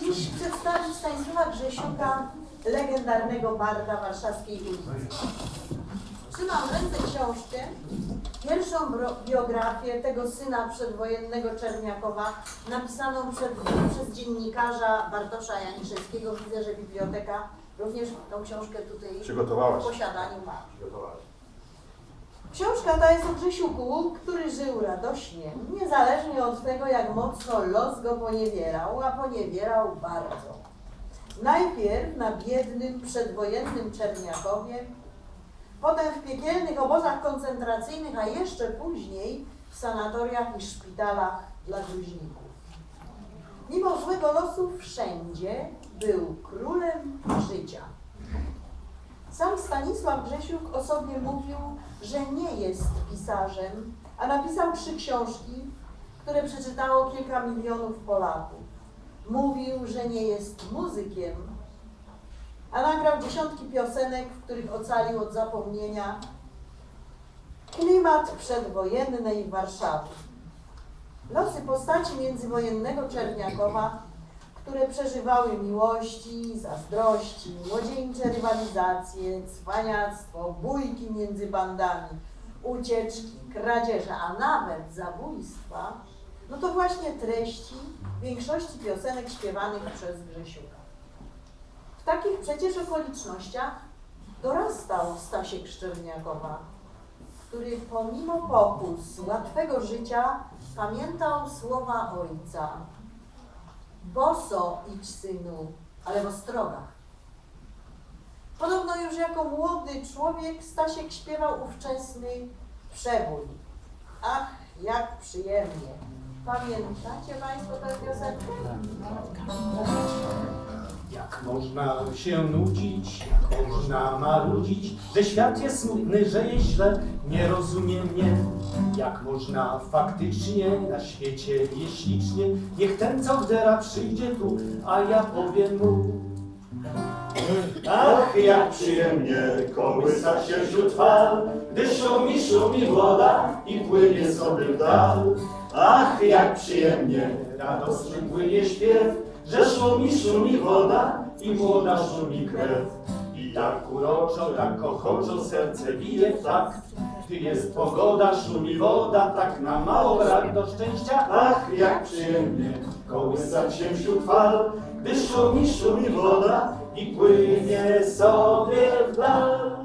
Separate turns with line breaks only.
dziś przedstawić Stanisława Grzesiuka, legendarnego barda warszawskiej ulicy. Trzymam w ręce książkę, pierwszą biografię tego syna przedwojennego Czerniakowa, napisaną przed, przez dziennikarza Bartosza Janiszewskiego. Widzę, że biblioteka również tą książkę tutaj w posiadaniu ma. Książka ta jest o Grzesiuku, który żył radośnie, niezależnie od tego, jak mocno los go poniewierał, a poniewierał bardzo. Najpierw na biednym, przedwojennym Czerniakowie, potem w piekielnych obozach koncentracyjnych, a jeszcze później w sanatoriach i szpitalach dla gruźników. Mimo złego losu wszędzie był królem życia. Sam Stanisław Grzesiuk o sobie mówił, że nie jest pisarzem, a napisał trzy książki, które przeczytało kilka milionów Polaków. Mówił, że nie jest muzykiem, a nagrał dziesiątki piosenek, w których ocalił od zapomnienia klimat przedwojennej Warszawy. Losy postaci międzywojennego Czerniakowa które przeżywały miłości, zazdrości, młodzieńcze rywalizacje, cwaniactwo, bójki między bandami, ucieczki, kradzieże, a nawet zabójstwa, no to właśnie treści większości piosenek śpiewanych przez Grzesiuka. W takich przecież okolicznościach dorastał Stasiek Szczerniakowa, który pomimo pokus łatwego życia pamiętał słowa ojca, Boso idź synu, ale w ostrogach. Podobno już jako młody człowiek Stasiek śpiewał ówczesny przebój. Ach, jak przyjemnie. Pamiętacie Państwo tę piosenkę?
Jak można się nudzić, jak można marudzić, że świat jest smutny, że jest źle, nie rozumie mnie. Jak można faktycznie na świecie jest ślicznie, niech ten co gdera przyjdzie tu, a ja powiem mu.
Ach, jak przyjemnie kołysa się wśród fal, gdy szumi, szumi woda i płynie sobie w dal. Ach, jak przyjemnie radosny płynie śpiew, że szumi, szumi woda i młoda szumi krew. I tak uroczo, tak ochoczo serce bije w takt, gdy jest pogoda, szumi woda, tak na mało brak do szczęścia. Ach, jak przyjemnie kołysać się wśród fal, gdy szumi, szumi woda i płynie sobie w dal.